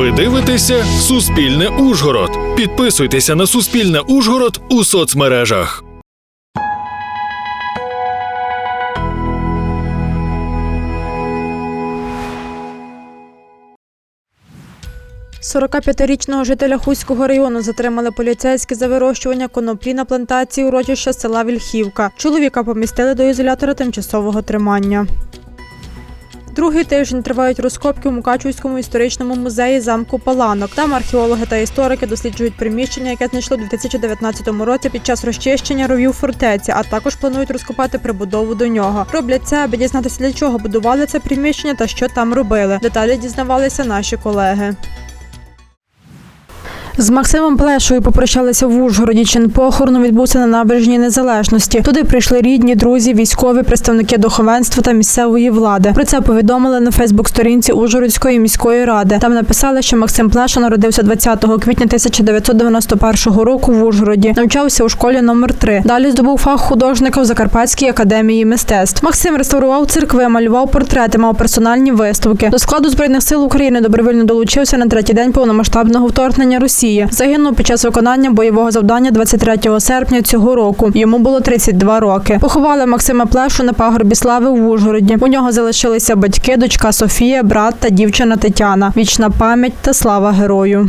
Ви дивитеся Суспільне Ужгород. Підписуйтеся на Суспільне Ужгород у соцмережах. – 45-річного жителя Хуського району затримали поліцейські за вирощування коноплі на плантації урочища села Вільхівка. Чоловіка помістили до ізолятора тимчасового тримання. Другий тиждень тривають розкопки у Мукачівському історичному музеї замку Паланок. Там археологи та історики досліджують приміщення, яке знайшло у 2019 році під час розчищення ровів фортеці, а також планують розкопати прибудову до нього. Роблять це, аби дізнатися, для чого будували це приміщення та що там робили. Деталі дізнавалися наші колеги. З Максимом Плешою попрощалися в Ужгороді. Чин похорону відбувся на набережній незалежності. Туди прийшли рідні, друзі, військові, представники духовенства та місцевої влади. Про це повідомили на Фейсбук-сторінці Ужгородської міської ради. Там написали, що Максим Плеша народився 20 квітня 1991 року в Ужгороді. Навчався у школі номер 3 Далі здобув фах художника в Закарпатській академії мистецтв. Максим реставрував церкви, малював портрети, мав персональні виставки. До складу збройних сил України добровільно долучився на третій день повномасштабного вторгнення Росії. Загинув під час виконання бойового завдання 23 серпня цього року. Йому було 32 роки. Поховали Максима Плешу на пагорбі слави в Ужгороді. У нього залишилися батьки, дочка Софія, брат та дівчина Тетяна. Вічна пам'ять та слава герою.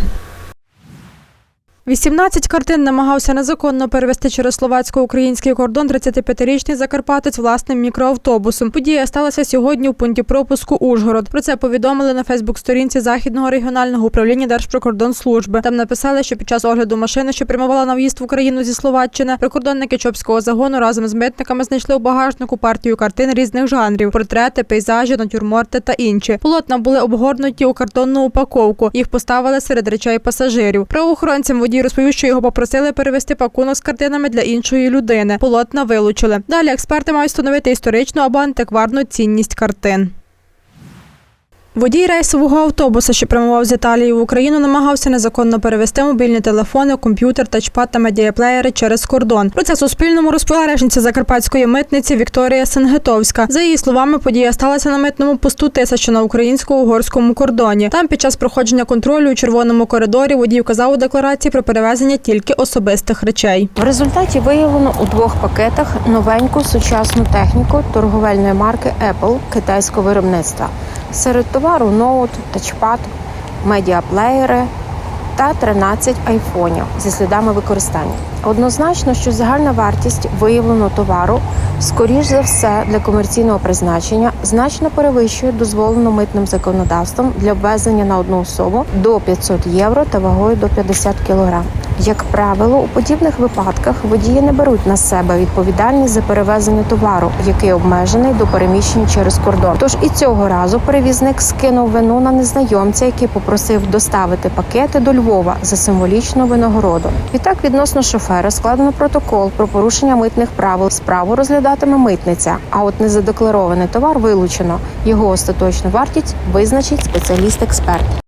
18 картин намагався незаконно перевести через словацько-український кордон 35-річний закарпатець власним мікроавтобусом. Подія сталася сьогодні у пункті пропуску Ужгород. Про це повідомили на Фейсбук-сторінці Західного регіонального управління Держприкордонслужби. Там написали, що під час огляду машини, що прямувала на в'їзд в Україну зі Словаччини, прикордонники Чопського загону разом з митниками знайшли у багажнику партію картин різних жанрів: портрети, пейзажі, натюрморти та інші. Полотна були обгорнуті у картонну упаковку. Їх поставили серед речей пасажирів. Правоохоронцям водій розповів, що його попросили перевести пакунок з картинами для іншої людини. Полотна вилучили. Далі експерти мають встановити історичну або антикварну цінність картин. Водій рейсового автобуса, що прямував з Італії в Україну, намагався незаконно перевести мобільні телефони, комп'ютер, тачпад та медіаплеєри через кордон. Про це Суспільному розповіла речниця закарпатської митниці Вікторія Сенгетовська. За її словами, подія сталася на митному посту тиса, що на українсько-угорському кордоні. Там під час проходження контролю у червоному коридорі водій вказав у декларації про перевезення тільки особистих речей. В результаті виявлено у двох пакетах новеньку сучасну техніку торговельної марки Apple китайського виробництва. Серед товару ноут, тачпад, медіаплеєри та 13 айфонів зі слідами використання. Однозначно, що загальна вартість виявленого товару, скоріш за все, для комерційного призначення значно перевищує дозволену митним законодавством для ввезення на одну особу до 500 євро та вагою до 50 кг. Як правило, у подібних випадках водії не беруть на себе відповідальність за перевезення товару, який обмежений до переміщення через кордон. Тож і цього разу перевізник скинув вину на незнайомця, який попросив доставити пакети до Львова за символічну винагороду. Відтак відносно шофера складено протокол про порушення митних правил. Справу розглядатиме митниця. А от незадекларований товар вилучено. Його остаточну вартість визначить спеціаліст-експерт.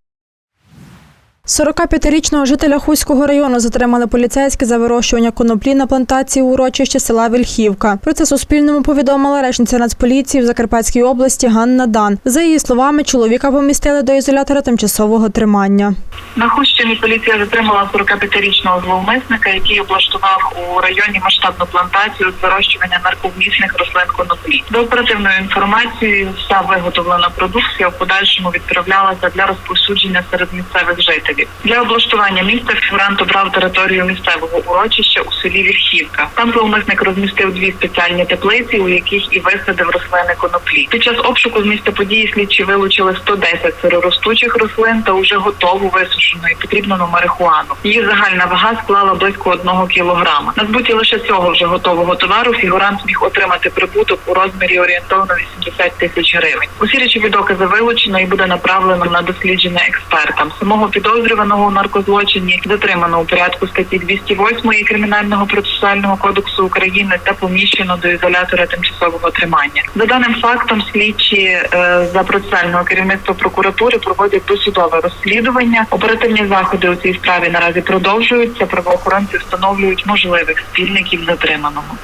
45-річного жителя Хуського району затримали поліцейські за вирощування коноплі на плантації у урочищі села Вільхівка. Про це Суспільному повідомила речниця Нацполіції в Закарпатській області Ганна Дан. За її словами, чоловіка помістили до ізолятора тимчасового тримання. На Хущині поліція затримала 45-річного зловмисника, який облаштував у районі масштабну плантацію з вирощування нарковмісних рослин коноплі. За оперативною інформацією, вся виготовлена продукція в подальшому відправлялася для розповсюдження серед місцевих жителів. Для облаштування міста фігурант обрав територію місцевого урочища у селі Вірхівка. Там зловмисник розмістив дві спеціальні теплиці, у яких і висадив рослини коноплі. Під час обшуку з місця події слідчі вилучили 110 сироростучих рослин та уже готову висушену і потрібну марихуану. Її загальна вага склала близько одного кілограма. На збуті лише цього вже готового товару фігурант міг отримати прибуток у розмірі орієнтовно 80 тисяч гривень. Усі речові докази вилучено і буде направлено на дослідження експертам. Самого підозрюваного у наркозлочині затримано у порядку статті 208 кримінального процесуального кодексу України та поміщено до ізолятора тимчасового тримання. За даним фактом, слідчі е, за процесуального керівництва прокуратури проводять досудове розслідування. Оперативні заходи у цій справі наразі продовжуються. Правоохоронці встановлюють можливих спільників затриманого.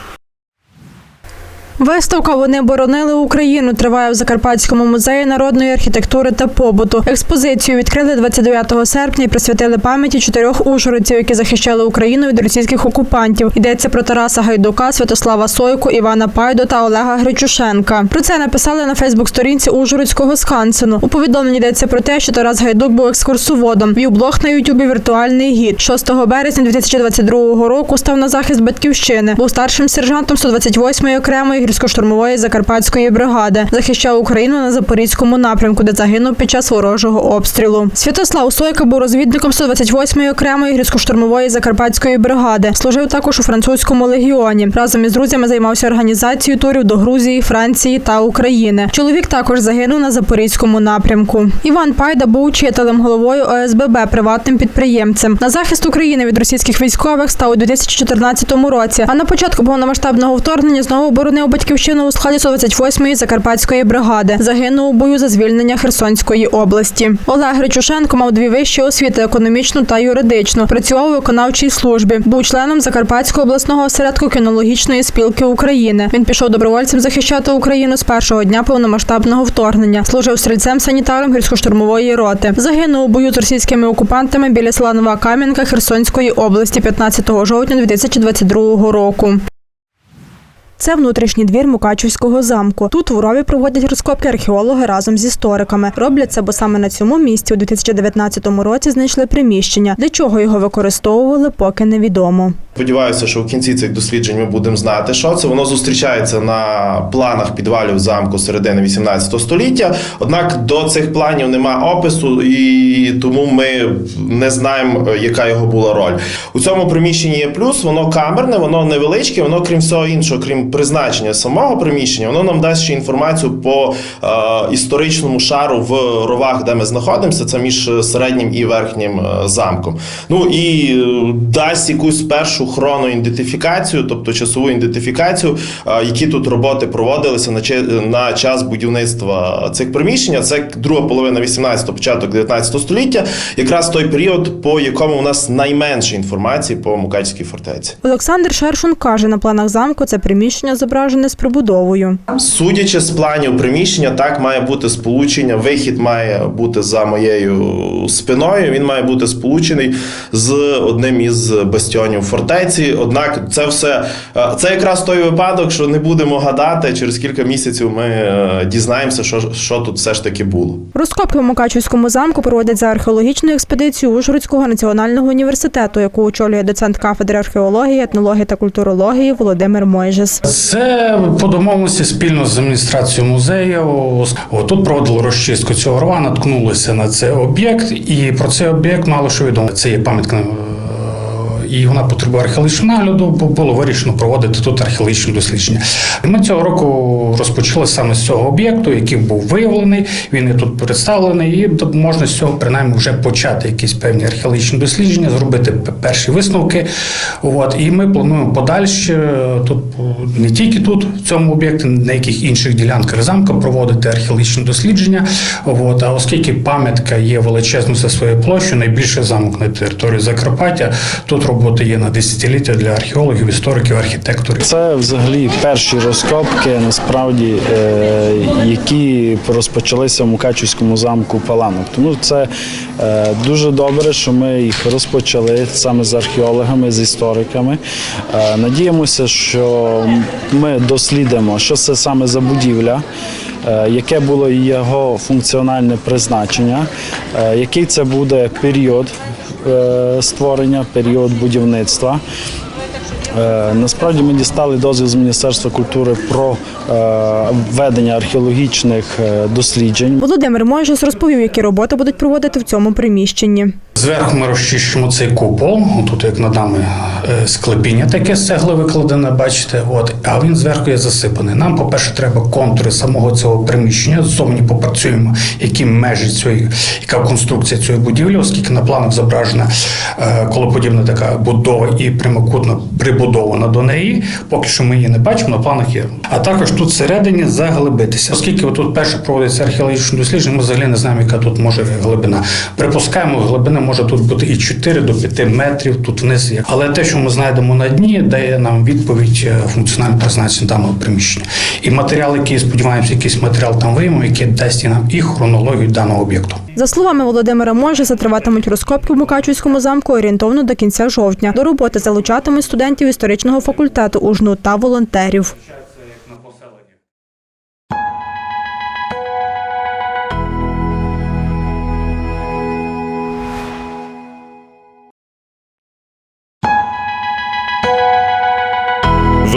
Виставка Вони боронили Україну триває в Закарпатському музеї народної архітектури та побуту. Експозицію відкрили 29 серпня і присвятили пам'яті чотирьох ужгородців, які захищали Україну від російських окупантів. Йдеться про Тараса Гайдука, Святослава Сойку, Івана Пайду та Олега Гречушенка. Про це написали на Фейсбук-сторінці Ужгородського скансену. У повідомленні йдеться про те, що Тарас Гайдук був екскурсоводом. Вів блог на Ютубі Віртуальний гід. 6 березня 2022 року став на захист батьківщини. Був старшим сержантом 128-ї окремої гірсько-штурмової закарпатської бригади. Захищав Україну на запорізькому напрямку, де загинув під час ворожого обстрілу. Святослав Сойка був розвідником 128-ї окремої гірсько-штурмової закарпатської бригади. Служив також у французькому легіоні. Разом із друзями займався організацією турів до Грузії, Франції та України. Чоловік також загинув на запорізькому напрямку. Іван Пайда був учителем, головою ОСББ, приватним підприємцем. На захист України від російських військових став у 2014 році. А на початку повномасштабного вторгнення знову оборонив батьківщину у складі 128-ї закарпатської бригади. Загинув у бою за звільнення Херсонської області. Олег Гречушенко мав дві вищі освіти економічну та юридичну. Працював у виконавчій службі. Був членом Закарпатського обласного осередку кінологічної спілки України. Він пішов добровольцем захищати Україну з першого дня повномасштабного вторгнення. Служив стрільцем санітаром гірсько-штурмової роти. Загинув у бою з російськими окупантами біля села Нова Кам'янка Херсонської області 15 жовтня 2022 року. Це внутрішній двір Мукачівського замку. Тут в рові проводять розкопки археологи разом з істориками. Роблять це, бо саме на цьому місці у 2019 році знайшли приміщення. Для чого його використовували, поки невідомо. Сподіваюся, що в кінці цих досліджень ми будемо знати, що це. Воно зустрічається на планах підвалів замку середини 18 століття. Однак до цих планів нема опису, і тому ми не знаємо, яка його була роль. У цьому приміщенні є плюс, воно камерне, воно невеличке, воно крім всього іншого, крім призначення самого приміщення, воно нам дасть ще інформацію по е, історичному шару в ровах, де ми знаходимося. Це між середнім і верхнім е, замком. Ну і е, дасть якусь першу хроноідентифікацію, тобто часову ідентифікацію, е, які тут роботи проводилися на, час будівництва цих приміщень. Це друга половина 18-го, початок 19 століття, якраз той період, по якому у нас найменше інформації по Мукачській фортеці. Олександр Шершун каже, на планах замку це приміщення зображене з прибудовою. Судячи з планів приміщення, так має бути сполучення. Вихід має бути за моєю спиною. Він має бути сполучений з одним із бастіонів фортеці. Однак, це все е, це якраз той випадок, що не будемо гадати. Через кілька місяців ми е, дізнаємося, що, що тут все ж таки було. Розкопки в Мукачівському замку проводять за археологічною експедицією Ужгородського національного університету, яку очолює доцент кафедри археології, етнології та культурології Володимир Мойжес. Це по домовленості спільно з адміністрацією музею. О, Тут проводили розчистку цього рва, наткнулися на цей об'єкт, і про цей об'єкт мало що відомо. Це є пам'ятка. Е, І вона потребує археологічного нагляду, бо було вирішено проводити тут археологічне дослідження. Ми цього року розпочали саме з цього об'єкту, який був виявлений. Він і тут представлений, і можна з цього принаймні вже почати якісь певні археологічні дослідження, зробити перші висновки. От і ми плануємо подальше тут не тільки тут, в цьому об'єкті, на яких інших ділянках замка проводити археологічні дослідження. От, а оскільки пам'ятка є величезною за своєю площею, найбільший замок на території Закарпаття, тут роботи є на десятиліття для археологів, істориків, архітекторів. Це взагалі перші розкопки, насправді, е, які розпочалися в Мукачівському замку Паланок. Тому це е, дуже добре, що ми їх розпочали саме з археологами, з істориками. Е, Надіємося, що ми дослідимо, що це саме за будівля. Яке було його функціональне призначення, який це буде період створення, період будівництва. Е, Насправді ми дістали дозвіл з Міністерства культури про введення ведення археологічних е, досліджень. Володимир Мойжес розповів, які роботи будуть проводити в цьому приміщенні. Зверху ми розчищимо цей купол. Тут, як над нами, е, склепіння таке з цегли викладене, бачите. От, а він зверху є засипаний. Нам, по-перше, треба контури самого цього приміщення. Ззовні попрацюємо, які межі цієї, яка конструкція цієї будівлі, оскільки на планах зображена е, колоподібна така будова і прямокутно прибудована до неї. Поки що ми її не бачимо, на планах є. А також тут всередині заглибитися. Оскільки тут перше проводиться археологічне дослідження, ми взагалі не знаємо, яка тут може глибина. Припускаємо, глибина може тут бути і 4 до 5 метрів тут вниз. є. Але те, що ми знайдемо на дні, дає нам відповідь е, функціональне призначення даного приміщення. І матеріал, який сподіваємося, якийсь матеріал там виймемо, який дасть нам і хронологію даного об'єкту. За словами Володимира Можеса, триватимуть розкопки в Мукачівському замку орієнтовно до кінця жовтня. До роботи залучатимуть студентів історичного факультету УЖНУ та волонтерів.